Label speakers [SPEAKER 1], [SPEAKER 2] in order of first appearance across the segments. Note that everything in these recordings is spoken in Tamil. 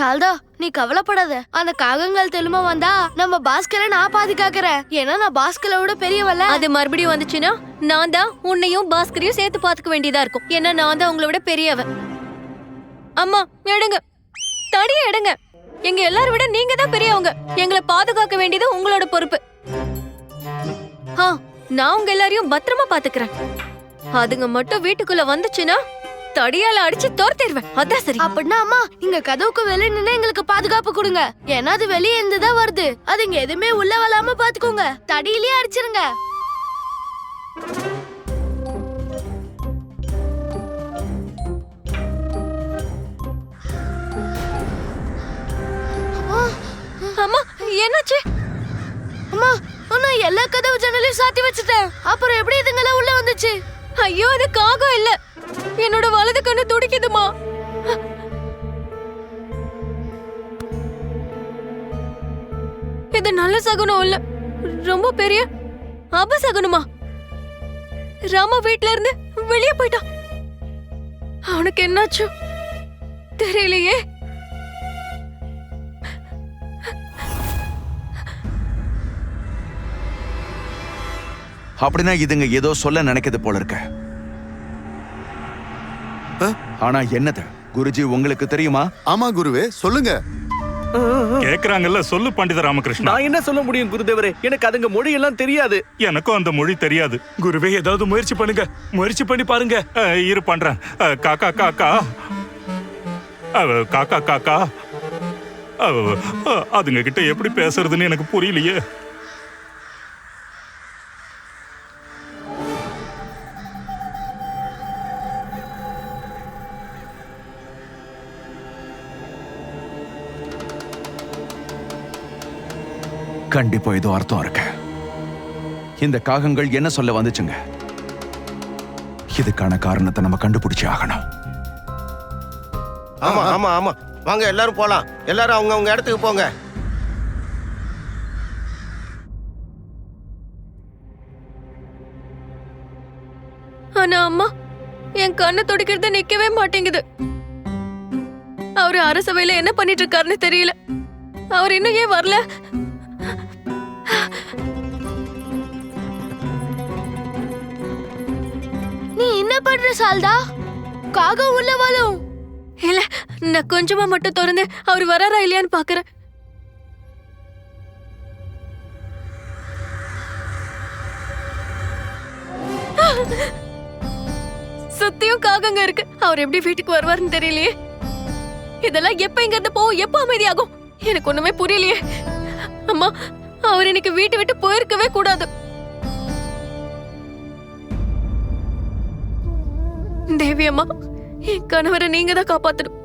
[SPEAKER 1] ஷால்தா நீ கவலைப்படாத. அந்த காகங்கள் திரும்ப வந்தா நம்ம பாஸ்கரை நான் பாதுகாக்கிறேன். ஏன்னா நான் பாஸ்கரை விட பெரியவல்ல.
[SPEAKER 2] அது மறுபடியும் வந்துச்சுன்னா நான் தான் உன்னையும் பாஸ்கரையும் சேர்த்து பாத்துக்க வேண்டியதா இருக்கும். ஏன்னா நான் தான் உங்களை விட பெரியவ அம்மா எடுங்க. தடிய எடுங்க. எங்க எல்லாரும் விட நீங்க தான் பெரியவங்க. எங்களை பாதுகாக்க வேண்டியது உங்களோட பொறுப்பு. ஆ நான் உங்க எல்லாரையும் பத்திரமா பாத்துக்கிறேன் அதுங்க மட்டும் வீட்டுக்குள்ள வந்துச்சுன்னா தடியால அடிச்சு துரத்திடுவேன் அதான் சரி.
[SPEAKER 1] அப்படின்னா அம்மா இங்க கதவுக்கு வெளியே நின்று எங்களுக்கு பாதுகாப்பு கொடுங்க. ஏன்னா அது வெளியே இருந்து தான் வருது. அது இங்க எதுவுமே உள்ள வராம பாத்துக்கோங்க. தடியிலேயே அடிச்சிருங்க.
[SPEAKER 2] அம்மா என்னாச்சு?
[SPEAKER 1] அம்மா நான் எல்லா கதவு ஜன்னலையும் சாத்தி வச்சுட்டேன். அப்புறம் எப்படி இதுங்கெல்லாம் உள்ள வந்துச்சு?
[SPEAKER 2] ஐயோ அது காகம் இல்ல. என்னோட வலது கண்ணு துடிக்குதுமா. இது நல்ல சகுனம் இல்ல. ரொம்ப பெரிய அபசகுனமா ராமா வீட்ல இருந்து வெளியே போயிட்டான். அவனுக்கு என்னாச்சு? தெரியலையே.
[SPEAKER 3] அப்படின்னா இதுங்க ஏதோ சொல்ல நினைக்குது போல இருக்க. ஆனா என்னது? குருஜி உங்களுக்கு தெரியுமா?
[SPEAKER 4] ஆமா குருவே சொல்லுங்க.
[SPEAKER 5] கேக்குறாங்கல்ல சொல்லு பண்டித ராமகிருஷ்ணா.
[SPEAKER 6] நான் என்ன சொல்ல முடியும் குருதேவரே? எனக்கு அதுங்க மொழி எல்லாம் தெரியாது.
[SPEAKER 5] எனக்கும் அந்த மொழி தெரியாது.
[SPEAKER 7] குருவே ஏதாவது முயற்சி பண்ணுங்க. முயற்சி பண்ணி பாருங்க.
[SPEAKER 5] அஹ், இரு பண்றேன். அஹ், காக்கா காக்கா. காக்கா காக்கா. அஹ், அதுங்க கிட்ட எப்படி பேசுறதுன்னு எனக்கு புரியலையே.
[SPEAKER 3] கண்டிப்பா ஏதோ அர்த்தம் இருக்கு. இந்த காகங்கள் என்ன சொல்ல வந்துச்சுங்க? இதுக்கான காரணத்தை நம்ம கண்டுபிடிச்சே ஆகணும்.
[SPEAKER 8] ஆமா ஆமா ஆமா. வாங்க எல்லாரும் போலாம். எல்லாரும் அவங்க அவங்க இடத்துக்கு போங்க.
[SPEAKER 2] ஆனா அம்மா என் கண்ணு துடிக்கிறது நிக்கவே மாட்டேங்குது. அவரு அரசவையில என்ன பண்ணிட்டு இருக்காருன்னு தெரியல. அவர் இன்னும் ஏன் வரல?
[SPEAKER 1] நீ சால்தா? காகம் உள்ள வரும்
[SPEAKER 2] இல்ல நான் கொஞ்சமா மட்டும் திறந்து அவர் வராரா இல்லையான்னு பாக்குறேன். சுத்தியும் காகங்க இருக்கு. அவர் எப்படி வீட்டுக்கு வருவாருன்னு தெரியலையே. இதெல்லாம் எப்ப இங்க இருந்து போகும்? எப்ப அமைதியாகும்? எனக்கு ஒண்ணுமே புரியலையே. அம்மா அவர் எனக்கு வீட்டை விட்டு போயிருக்கவே கூடாது. தேவி அம்மா என் கணவரை நீங்க தான் காப்பாத்தணும்.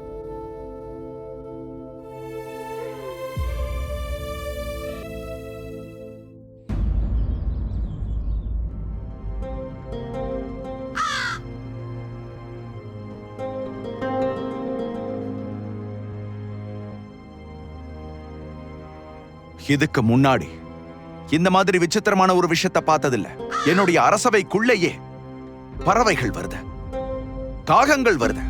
[SPEAKER 3] இதுக்கு முன்னாடி இந்த மாதிரி விசித்திரமான ஒரு விஷயத்தை பார்த்ததில்ல. என்னுடைய அரசவைக்குள்ளேயே பறவைகள் வருது. காகங்கள் வருது.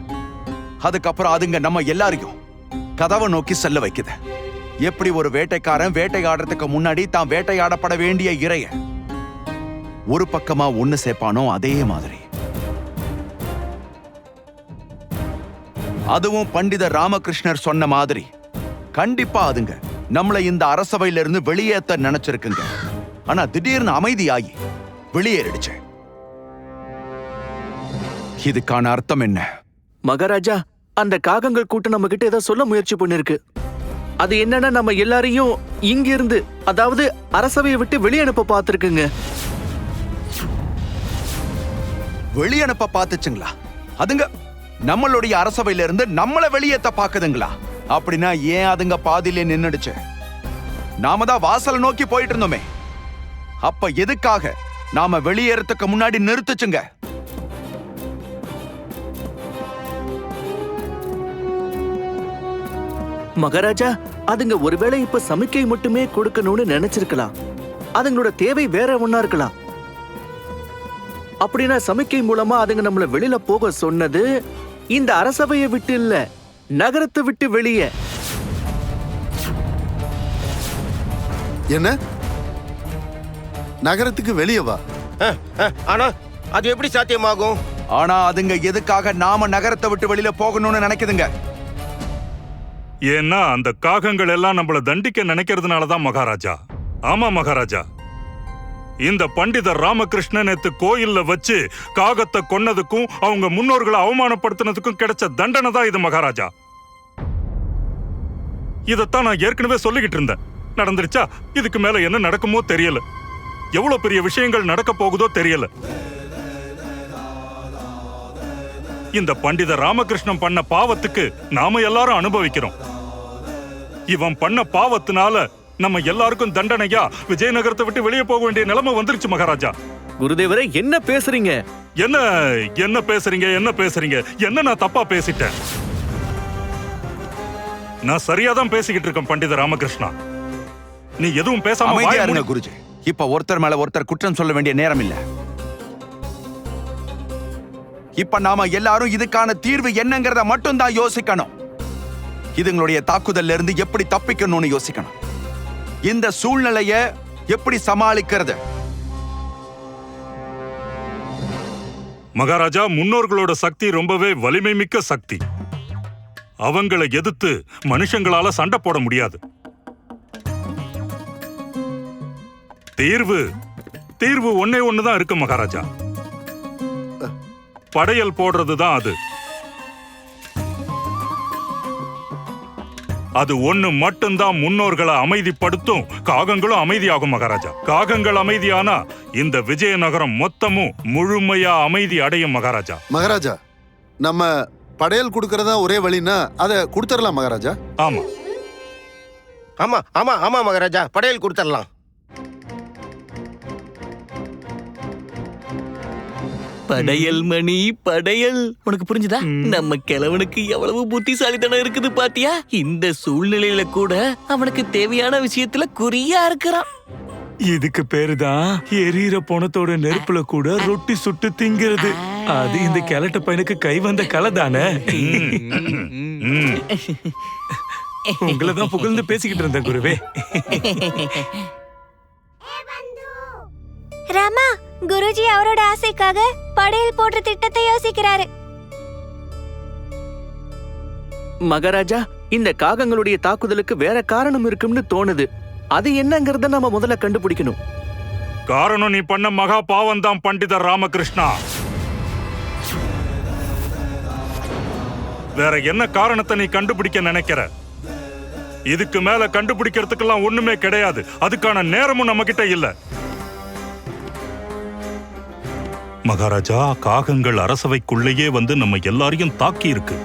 [SPEAKER 3] அதுக்கப்புறம் அதுங்க நம்ம எல்லாரையும் கதவை நோக்கி செல்ல வைக்குது. எப்படி ஒரு வேட்டைக்காரன் வேட்டையாடுறதுக்கு முன்னாடி தான் வேட்டையாடப்பட வேண்டிய இறைய ஒரு பக்கமா ஒண்ணு சேர்ப்பானோ அதே மாதிரி. அதுவும் பண்டித ராமகிருஷ்ணர் சொன்ன மாதிரி. கண்டிப்பா அதுங்க நம்மளை இந்த அரசவையில இருந்து வெளியேத்த நினைச்சிருக்குங்க. ஆனா திடீர்னு அமைதியாகி வெளியேறிடுச்சேன் இதுக்கான அர்த்தம் என்ன?
[SPEAKER 6] மகாராஜா அந்த காகங்கள் கூட்டம் நம்ம கிட்ட ஏதோ சொல்ல முயற்சி பண்ணிருக்கு. அது என்னன்னா நம்ம எல்லாரையும் இங்க இருந்து அதாவது அரசவையை விட்டு வெளியே அனுப்ப பார்த்திருக்குங்க.
[SPEAKER 3] வெளியனுப்ப பாத்துச்சுங்களா அதுங்க நம்மளுடைய அரசவையில இருந்து நம்மள வெளியேத்த பாக்குதுங்களா அப்படின்னா ஏன் அதுங்க பாதியிலே நின்னுடுச்சு? நாம தான் வாசலை நோக்கி போயிட்டு இருந்தோமே. அப்ப எதுக்காக நாம வெளியேறதுக்கு முன்னாடி நிறுத்துச்சுங்க?
[SPEAKER 6] மகாராஜா அதுங்க ஒருவேளை இப்ப சமிக்கை மட்டுமே கொடுக்கணும்னு நினைச்சிருக்கலாம். அதுங்களோட தேவை வேற ஒன்னா இருக்கலாம். அப்படின்னா சமிக்கை மூலமா அதுங்க நம்மள வெளியில போக சொன்னது இந்த அரசவையை விட்டு இல்ல நகரத்தை விட்டு வெளியே.
[SPEAKER 4] என்ன? நகரத்துக்கு வெளியே வா.
[SPEAKER 8] ஆனா அது எப்படி சாத்தியமாகும்?
[SPEAKER 3] ஆனா அதுங்க எதுக்காக நாம நகரத்தை விட்டு வெளியில போகணும்னு நினைக்குதுங்க?
[SPEAKER 5] ஏன்னா அந்த காகங்கள் எல்லாம் நம்மள தண்டிக்க நினைக்கிறதுனால தான் மகாராஜா. ஆமா மகாராஜா. இந்த பண்டிதர் ராமகிருஷ்ணன் நேத்து கோயில்ல வச்சு காகத்தை கொன்னதுக்கும் அவங்க முன்னோர்களை அவமானப்படுத்தினதுக்கும் கிடைச்ச தண்டனை தான் இது மகாராஜா. இதைத்தான் நான் ஏற்கனவே சொல்லிக்கிட்டு இருந்தேன். நடந்துருச்சா? இதுக்கு மேல என்ன நடக்குமோ தெரியல. எவ்வளவு பெரிய விஷயங்கள் நடக்க போகுதோ தெரியல. இந்த பண்டிதர் ராமகிருஷ்ணன் பண்ண பாவத்துக்கு நாம எல்லாரும் அனுபவிக்கிறோம். இவன் பண்ண பாவத்தினால நம்ம எல்லாருக்கும் தண்டனையா விஜயநகரத்தை விட்டு வெளியே போக வேண்டிய நிலைமை வந்துருச்சு மகாராஜா.
[SPEAKER 6] குருதேவரே என்ன பேசுறீங்க?
[SPEAKER 5] என்ன என்ன பேசுறீங்க என்ன பேசுறீங்க? என்ன நான் தப்பா பேசிட்டேன்? நான் சரியா தான் பேசிக்கிட்டு இருக்கேன் பண்டித ராமகிருஷ்ணா. நீ எதுவும் பேசாம
[SPEAKER 3] குருஜி. இப்ப ஒருத்தர் மேல ஒருத்தர் குற்றம் சொல்ல வேண்டிய நேரம் இல்ல. இப்ப நாம எல்லாரும் இதுக்கான தீர்வு என்னங்கிறத மட்டும் தான் யோசிக்கணும். இதுங்களுடைய தாக்குதல்ல இருந்து எப்படி தப்பிக்கணும்னு யோசிக்கணும். இந்த சூழ்நிலைய எப்படி சமாளிக்கிறது?
[SPEAKER 5] மகாராஜா முன்னோர்களோட சக்தி ரொம்பவே வலிமை மிக்க சக்தி. அவங்களை எதிர்த்து மனுஷங்களால சண்டை போட முடியாது. தீர்வு தீர்வு ஒன்னே ஒண்ணுதான் இருக்கு மகாராஜா. படையல் போடுறதுதான் அது. அது ஒண்ணு மட்டும்தான் முன்னோர்களை அமைதிப்படுத்தும். காகங்களும் அமைதியாகும் மகாராஜா. காகங்கள் அமைதியானா இந்த விஜயநகரம் மொத்தமும் முழுமையா அமைதி அடையும் மகாராஜா.
[SPEAKER 4] மகாராஜா நம்ம படையல் கொடுக்கறதா ஒரே வழின்னா அதை கொடுத்துடலாம் மகாராஜா.
[SPEAKER 5] ஆமா.
[SPEAKER 8] ஆமா ஆமா ஆமா மகாராஜா. படையல் கொடுத்துடலாம்
[SPEAKER 9] படையல் மணி படையல். உனக்கு புரிஞ்சுதா? நம்ம கிழவனுக்கு எவ்வளவு புத்திசாலித்தனம் இருக்குது பாத்தியா? இந்த சூழ்நிலையில கூட அவனுக்கு தேவையான விஷயத்துல குறியா இருக்கிறான்.
[SPEAKER 7] இதுக்கு பேரு தான் எரியற பொணத்தோட நெருப்புல கூட ரொட்டி சுட்டு திங்கிறது. அது இந்த கிழட்ட பையனுக்கு கை வந்த கலை தானே. உங்களை தான் புகழ்ந்து பேசிக்கிட்டு இருந்தேன் குருவே.
[SPEAKER 2] ராமா குருஜி அவரோட ஆசைக்காக படையல் போடுற திட்டத்தை யோசிக்கிறாரு.
[SPEAKER 6] மகாராஜா இந்த காகங்களுடைய தாக்குதலுக்கு வேற காரணம் இருக்கும்னு தோணுது. அது என்னங்கறத நம்ம முதல்ல கண்டுபிடிக்கணும்.
[SPEAKER 5] காரணம் நீ பண்ண மகா பாவம் தான் பண்டிதர் ராமகிருஷ்ணா. வேற என்ன காரணத்தை நீ கண்டுபிடிக்க நினைக்கிற? இதுக்கு மேல கண்டுபிடிக்கிறதுக்கெல்லாம் ஒண்ணுமே கிடையாது. அதுக்கான நேரமும் நம்ம கிட்ட இல்ல. மகாராஜா காகங்கள் அரசவைக்குள்ளேயே வந்து நம்ம எல்லாரையும் தாக்கி இருக்கு.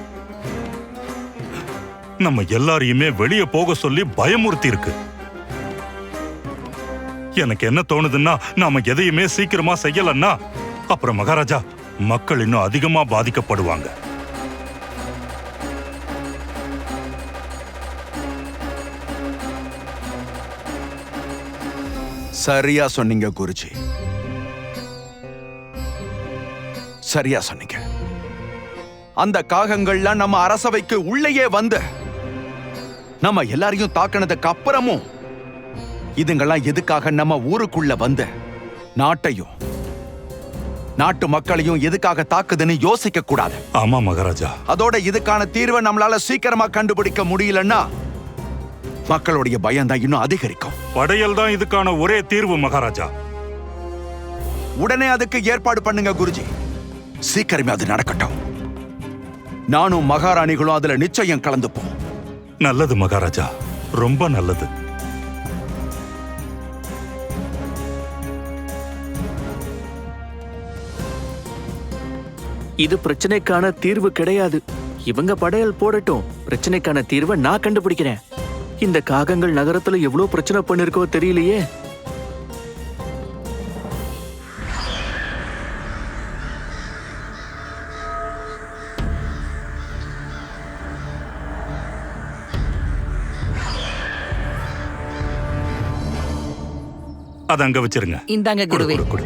[SPEAKER 5] நம்ம எல்லாரையுமே வெளியே போக சொல்லி பயமுறுத்தி இருக்கு எனக்கு என்ன தோணுதுன்னா நாம எதையுமே சீக்கிரமா செய்யலன்னா அப்புறம் மகாராஜா மக்கள் இன்னும் அதிகமா பாதிக்கப்படுவாங்க.
[SPEAKER 3] சரியா சொன்னீங்க குருஜி. சரியா சொன்னீங்க. அந்த காகங்கள்லாம் நம்ம அரசவைக்கு உள்ளேயே வந்து நம்ம எல்லாரையும் தாக்கினதுக்கு அப்புறமும் இதுங்கெல்லாம் எதுக்காக நம்ம ஊருக்குள்ள வந்து நாட்டையும் நாட்டு மக்களையும் எதுக்காக தாக்குதுன்னு யோசிக்க கூடாது.
[SPEAKER 5] ஆமா மகாராஜா.
[SPEAKER 3] அதோட இதுக்கான தீர்வை நம்மளால சீக்கிரமா கண்டுபிடிக்க முடியலன்னா மக்களுடைய பயம் தான் இன்னும் அதிகரிக்கும்.
[SPEAKER 5] படையல் தான் இதுக்கான ஒரே தீர்வு மகாராஜா.
[SPEAKER 3] உடனே அதுக்கு ஏற்பாடு பண்ணுங்க குருஜி. சீக்கிரமே அது நடக்கட்டும். நானும் மகாராணிகளும் அதுல நிச்சயம் கலந்துப்போம்.
[SPEAKER 5] நல்லது மகாராஜா. ரொம்ப நல்லது.
[SPEAKER 6] இது பிரச்சனைக்கான தீர்வு கிடையாது. இவங்க படையல் போடட்டும். பிரச்சனைக்கான தீர்வை நான் கண்டுபிடிக்கிறேன். இந்த காகங்கள் நகரத்துல எவ்வளவு பிரச்சனை பண்ணிருக்கோ தெரியலையே.
[SPEAKER 5] அத அங்க வச்சிருங்க.
[SPEAKER 9] இந்தாங்க
[SPEAKER 5] கொடு,
[SPEAKER 9] குருவே.
[SPEAKER 5] கொடு, கொடு.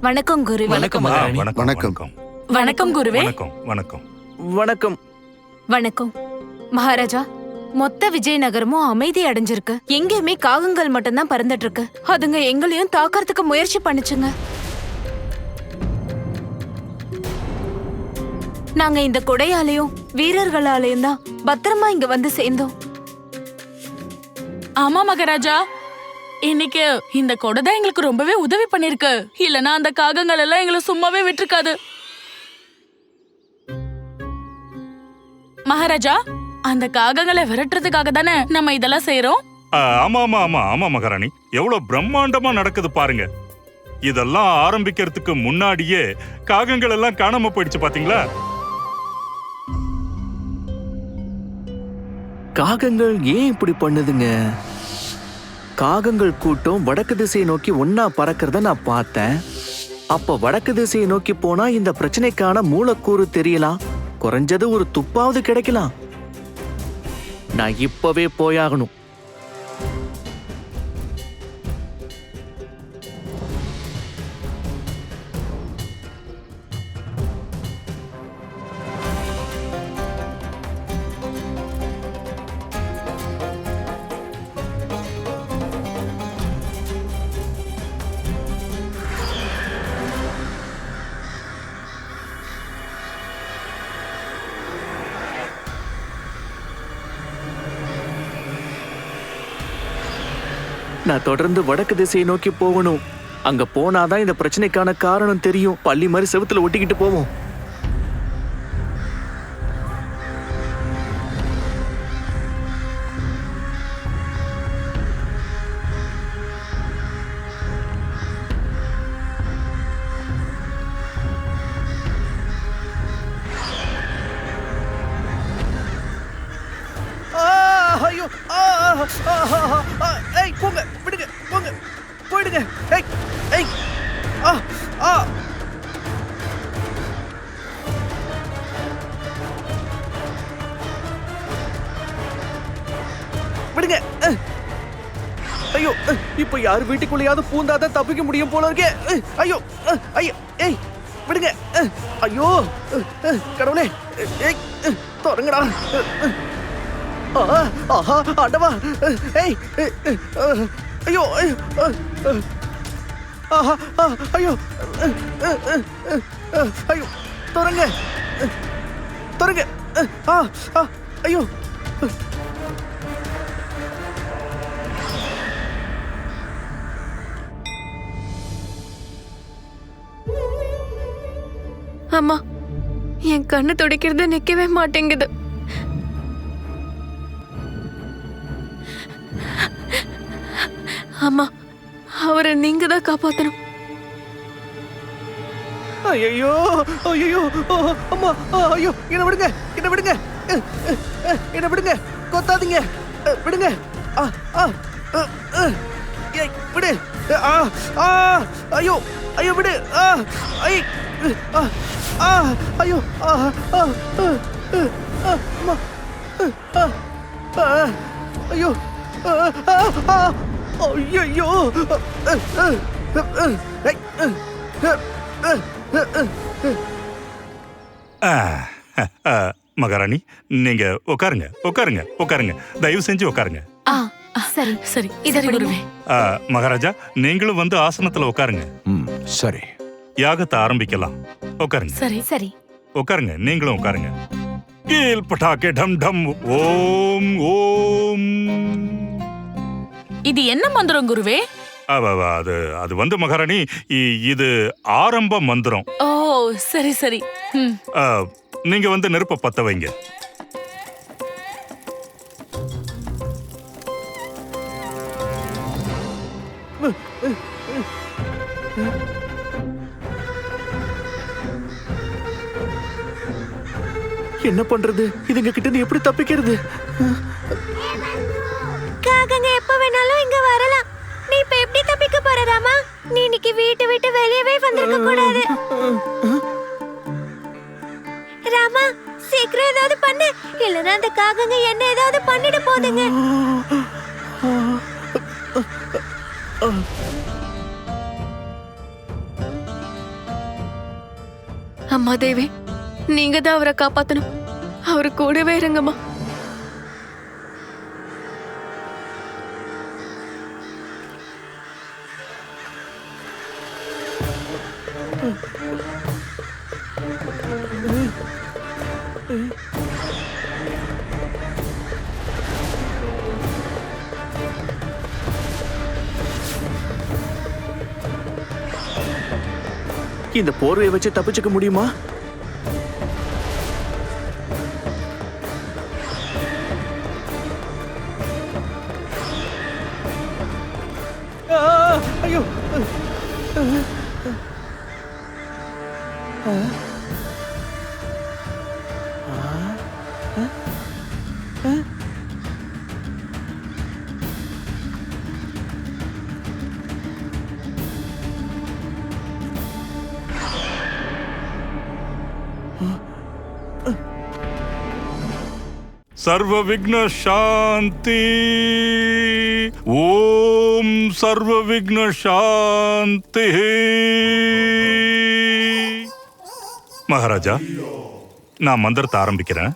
[SPEAKER 10] வணக்கம் குருவே.
[SPEAKER 9] வணக்கம்
[SPEAKER 5] ஆ,
[SPEAKER 9] மகாராணி.
[SPEAKER 5] வணக்கம்
[SPEAKER 4] வணக்கம்.
[SPEAKER 5] வணக்கம்.
[SPEAKER 10] வணக்கம் குருவே.
[SPEAKER 5] வணக்கம் வணக்கம்.
[SPEAKER 6] வணக்கம்.
[SPEAKER 10] வணக்கம். மகாராஜா மொத்த விஜயநகரமும் அமைதி அடைஞ்சிருக்கு. எங்கேயுமே காகங்கள் மட்டும்தான் பறந்துட்டு இருக்கு. அதுங்க எங்களையும் தாக்கறதுக்கு முயற்சி பண்ணுச்சுங்க. நாங்க இந்த கொடையாலையும் வீரர்களாலையும் தான் பத்திரமா இங்க வந்து சேர்ந்தோம்.
[SPEAKER 11] ஆமா மகாராஜா. இன்னைக்கு இந்த கொடை தான் எங்களுக்கு ரொம்பவே உதவி பண்ணிருக்கு. இல்லனா அந்த காகங்கள் எல்லாம் எங்களை சும்மாவே விட்டுருக்காது. மகாராஜா அந்த காகங்களை விரட்டுறதுக்காக தானே நம்ம இதெல்லாம் செய்யறோம்
[SPEAKER 5] ஆமா ஆமா ஆமா ஆமா மகாராணி. எவ்வளவு பிரம்மாண்டமா நடக்குது பாருங்க. இதெல்லாம் ஆரம்பிக்கிறதுக்கு முன்னாடியே காகங்கள் எல்லாம் காணாம போயிடுச்சு பாத்தீங்களா?
[SPEAKER 6] காகங்கள் ஏன் இப்படி பண்ணுதுங்க? காகங்கள் கூட்டம் வடக்கு திசையை நோக்கி ஒன்னா பறக்கிறத நான் பார்த்தேன். அப்ப வடக்கு திசையை நோக்கி போனா இந்த பிரச்சனைக்கான மூலக்கூறு தெரியலாம். குறைஞ்சது ஒரு துப்பாவது கிடைக்கலாம். நான் இப்பவே போயாகணும். நான் தொடர்ந்து வடக்கு திசையை நோக்கி போகணும். அங்க போனாதான் இந்த பிரச்சனைக்கான காரணம் தெரியும். பள்ளி மாதிரி செவுத்துல ஒட்டிக்கிட்டு போவோம். இப்ப யார் வீட்டுக்குள்ளேயாவது பூந்தாதான் தப்பிக்க முடியும் போல இருக்கே ஐயோ ஐயோ ஏய் விடுங்க ஐயோ கடவுளே ஏய் தொடங்கடா ஆஹா, ஆண்டவா ஏய் ஐயோ ஆஹா, ஐயோ ஐயோ தொடங்க தொடங்க ஆ, ஐயோ
[SPEAKER 2] அம்மா என் கண்ணு துடைக்கிறது நிக்கவே மாட்டேங்குது. அம்மா அவரை நீங்க தான் காப்பாத்தணும்.
[SPEAKER 6] ஐயோ ஐயோ அம்மா ஐயோ என்ன விடுங்க என்ன விடுங்க என்ன விடுங்க கொத்தாதீங்க விடுங்க ஆ ஆ ஏய் விடு ஆ ஆ ஐயோ ஐயோ விடு ஆ ஐ ஐயோ ஆ ஆ அஹ், அஹ், ஆ, அம்மா அஹ், ஆ ஆ, ஐயோ ஆ, ஆ, ஆ, ஐயையோ. அஹ், அஹ், அஹ், அஹ், ஐ, அஹ், அஹ், அஹ், அஹ், அஹ்.
[SPEAKER 5] ஆ, ஆ, மகாராணி நீங்க உட்காருங்க உட்காருங்க உட்காருங்க தயவு செஞ்சு உட்காருங்க
[SPEAKER 10] ஆ சரி
[SPEAKER 11] சரி. சரி
[SPEAKER 5] மகாராஜா நீங்களும் வந்து ஆசனத்துல உட்காருங்க
[SPEAKER 3] சரி.
[SPEAKER 5] யாகத்தை ஆரம்பிக்கலாம். உட்காருங்க.
[SPEAKER 11] சரி
[SPEAKER 10] சரி.
[SPEAKER 5] உட்காருங்க நீங்களும் உட்காருங்க. கீழ் பட்டாக்கே டம் டம் ஓம் ஓம்.
[SPEAKER 11] இது என்ன மந்திரம் குருவே?
[SPEAKER 5] அவ, அவ, அது அது வந்து மகாராணி இ- இது ஆரம்ப மந்திரம்.
[SPEAKER 11] ஓ சரி சரி. ம்.
[SPEAKER 5] ஆ, நீங்க வந்து நெருப்ப பத்த வைங்க.
[SPEAKER 6] என்ன பண்றது? இதுங்க கிட்ட இருந்து எப்படி தப்பிக்கிறது?
[SPEAKER 1] காகங்க எப்ப வேணாலும் இங்க வரலாம். நீ இப்ப எப்படி தப்பிக்க போற ராமா? நீ இன்னைக்கு வீட்டை விட்டு வெளியவே வந்திருக்க கூடாது. ராமா சீக்கிரம் ஏதாவது பண்ணு. இல்லனா அந்த காகங்க என்ன ஏதாவது பண்ணிட போதுங்க.
[SPEAKER 2] அம்மா தேவி நீங்க தான் அவரை காப்பாத்தணும். அவரு கூடவே இருங்கம்மா.
[SPEAKER 6] இந்த போர்வையை வச்சு தப்பிச்சுக்க முடியுமா? 哎呦嗯嗯嗯。
[SPEAKER 5] 嗯 சர்வ விக்ன சாந்தி ஓம் சர்வ விக்ன சாந்தி மகாராஜா நான் மந்திரத்தை ஆரம்பிக்கிறேன்.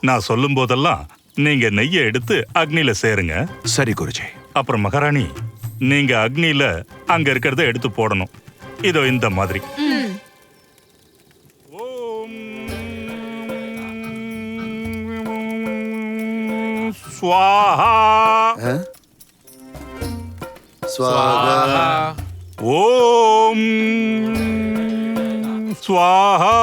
[SPEAKER 5] நான் சொல்லும் போதெல்லாம் நீங்க நெய்யை எடுத்து அக்னியில சேருங்க.
[SPEAKER 3] சரி குருஜி.
[SPEAKER 5] அப்புறம் மகாராணி நீங்க அக்னியில அங்க இருக்கிறத எடுத்து போடணும். இதோ இந்த மாதிரி. ஸ்வாஹா.
[SPEAKER 4] ஸ்வாகா
[SPEAKER 5] ஓம் ஸ்வாஹா.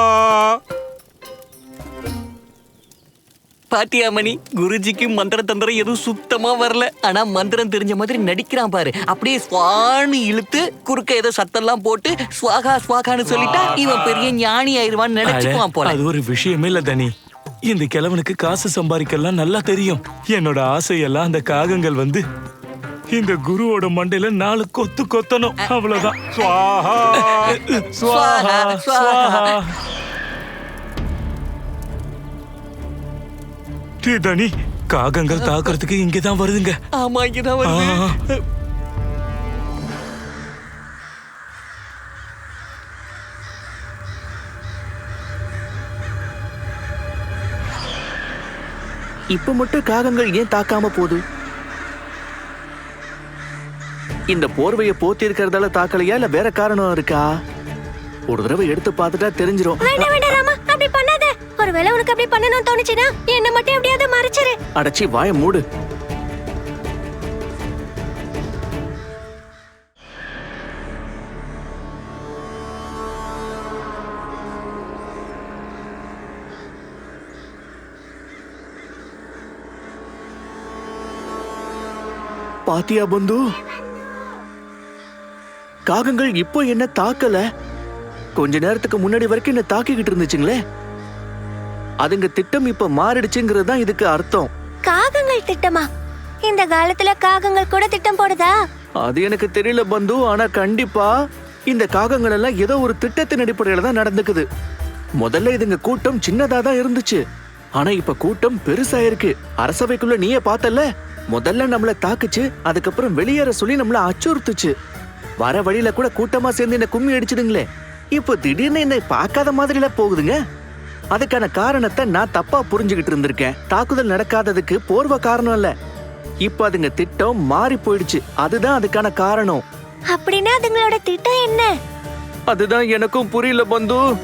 [SPEAKER 9] பாத்தியா மணி குருஜிக்கு மந்திர தந்திரம் எதுவும் சுத்தமா வரல. ஆனா மந்திரம் தெரிஞ்ச மாதிரி நடிக்கிறான் பாரு. அப்படியே ஸ்வான்னு இழுத்து குறுக்க ஏதோ சத்தம்லாம் போட்டு ஸ்வாகா ஸ்வாகான்னு சொல்லிட்டா இவன் பெரிய ஞானி ஆயிருவான்னு நினைச்சுக்குவான் போல.
[SPEAKER 7] அது ஒரு விஷயமே இல்ல தனி. இந்த கிழவனுக்கு காசு சம்பாதிக்கலாம் நல்லா தெரியும். என்னோட ஆசையெல்லாம் அந்த காகங்கள் வந்து இந்த குருவோட மண்டையில நாலு கொத்து கொத்தணும். அவ்வளவுதான்.
[SPEAKER 5] ஸ்வாஹா
[SPEAKER 7] ஸ்வாஹா டேய் தனி காகங்கள் தாக்குறதுக்கு இங்கதான் வருதுங்க.
[SPEAKER 9] ஆமா இங்கதான் வருது.
[SPEAKER 6] இப்ப மட்டும் காகங்கள் ஏன் தாக்காம போகுது? இந்த போர்வைய போத்தி இருக்கிறதால தாக்கலையா இல்ல வேற காரணம் இருக்கா? ஒரு தடவை எடுத்து பார்த்துட்டா தெரிஞ்சிரும்.
[SPEAKER 2] வேண்டாம் வேண்டாம் ராமா அப்படி பண்ணாத. ஒருவேளை உனக்கு அப்படி பண்ணணும்னு தோணுச்சுன்னா என்ன மட்டும் எப்படியாவது மறைச்சிரு.
[SPEAKER 6] அடச்சி வாய மூடு. பாத்தியா பந்து? காகங்கள் இப்போ என்ன தாக்கல? கொஞ்ச நேரத்துக்கு முன்னாடி வரைக்கும் என்ன தாக்கிக்கிட்டு இருந்துச்சுங்களே? அதுங்க திட்டம் இப்ப மாறிடுச்சுங்கிறது தான் இதுக்கு அர்த்தம்.
[SPEAKER 2] காகங்கள் திட்டமா? இந்த காலத்துல காகங்கள் கூட திட்டம் போடுதா?
[SPEAKER 6] அது எனக்கு தெரியல பந்து ஆனா கண்டிப்பா இந்த காகங்கள் எல்லாம் ஏதோ ஒரு திட்டத்தின் அடிப்படையில தான் நடந்துக்குது. முதல்ல இதுங்க கூட்டம் சின்னதா தான் இருந்துச்சு. ஆனா இப்ப கூட்டம் பெருசா இருக்கு அரசவைக்குள்ள நீயே பார்த்தல முதல்ல நம்மள தாக்குச்சு அதுக்கப்புறம் வெளியேற சொல்லி நம்மள அச்சுறுத்துச்சு. வர வழியில கூட கூட்டமா சேர்ந்து என்ன கும்மி அடிச்சுதுங்களே இப்போ திடீர்னு என்னை பார்க்காத மாதிரில போகுதுங்க. அதுக்கான காரணத்தை நான் தப்பா புரிஞ்சுகிட்டு இருந்திருக்கேன். தாக்குதல் நடக்காததுக்கு போர்வ காரணம் இல்ல. இப்ப அதுங்க திட்டம் மாறி போயிடுச்சு. அதுதான் அதுக்கான காரணம்.
[SPEAKER 2] அப்படின்னா அதுங்களோட திட்டம் என்ன?
[SPEAKER 6] அதுதான் எனக்கும் புரியல பந்து.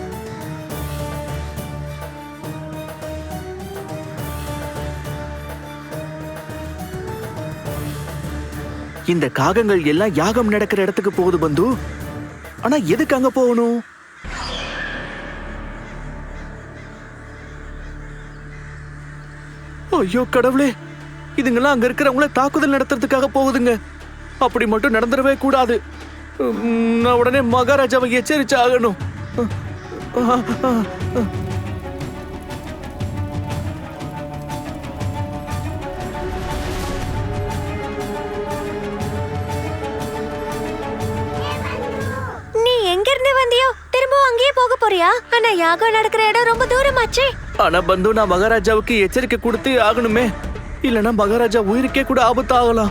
[SPEAKER 6] இந்த காகங்கள் எல்லாம் யாகம் நடக்கிற இடத்துக்கு போகுது பந்து. ஆனா எதுக்கு அங்க போகணும்? ஐயோ கடவுளே. இதுங்கெல்லாம் அங்க இருக்கிறவங்கள தாக்குதல் நடத்துறதுக்காக போகுதுங்க. அப்படி மட்டும் நடந்துடவே கூடாது. நான் உடனே மகாராஜாவை எச்சரிச்சு ஆகணும்
[SPEAKER 2] யாகம் நடக்கிற இடம் ரொம்ப தூரமாச்சே.
[SPEAKER 6] ஆனா பந்து நான் மகாராஜாவுக்கு எச்சரிக்கை கொடுத்து ஆகணுமே. இல்லனா மகாராஜா உயிருக்கே கூட ஆபத்து ஆகலாம்